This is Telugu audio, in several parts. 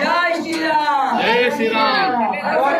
जय श्रीराम. जय श्रीराम.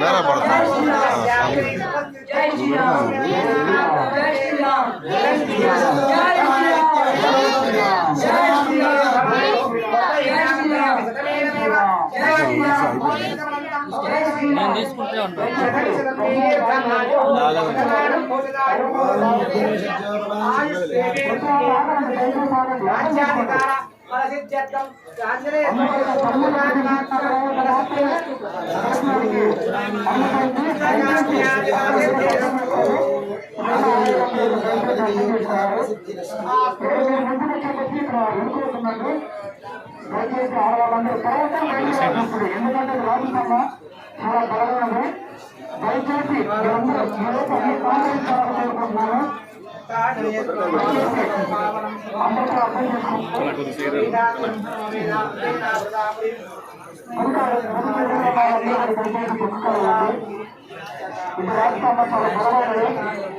మేర పడతాం నేను తీసుకుంటే ఉంటాను సిద్ధిరస్తు ఆ ప్రజలందరికీ ప్రతి ప్రార్థన కోరుతున్నాను దయచేసి ఆడవాళ్ళందరూ పర్వతం బయటకు ఎందుకంటే రాజుకమ్మ చాలా బలమైనది దయచేసి మీరందరూ ఈరోజు అన్ని కాంగ్రెస్ కోరుకుంటున్నాను అందరికీ అర్థం చేసుకుంటున్నాను ఇప్పుడు రాజకమ్మ చాలా బలమైనది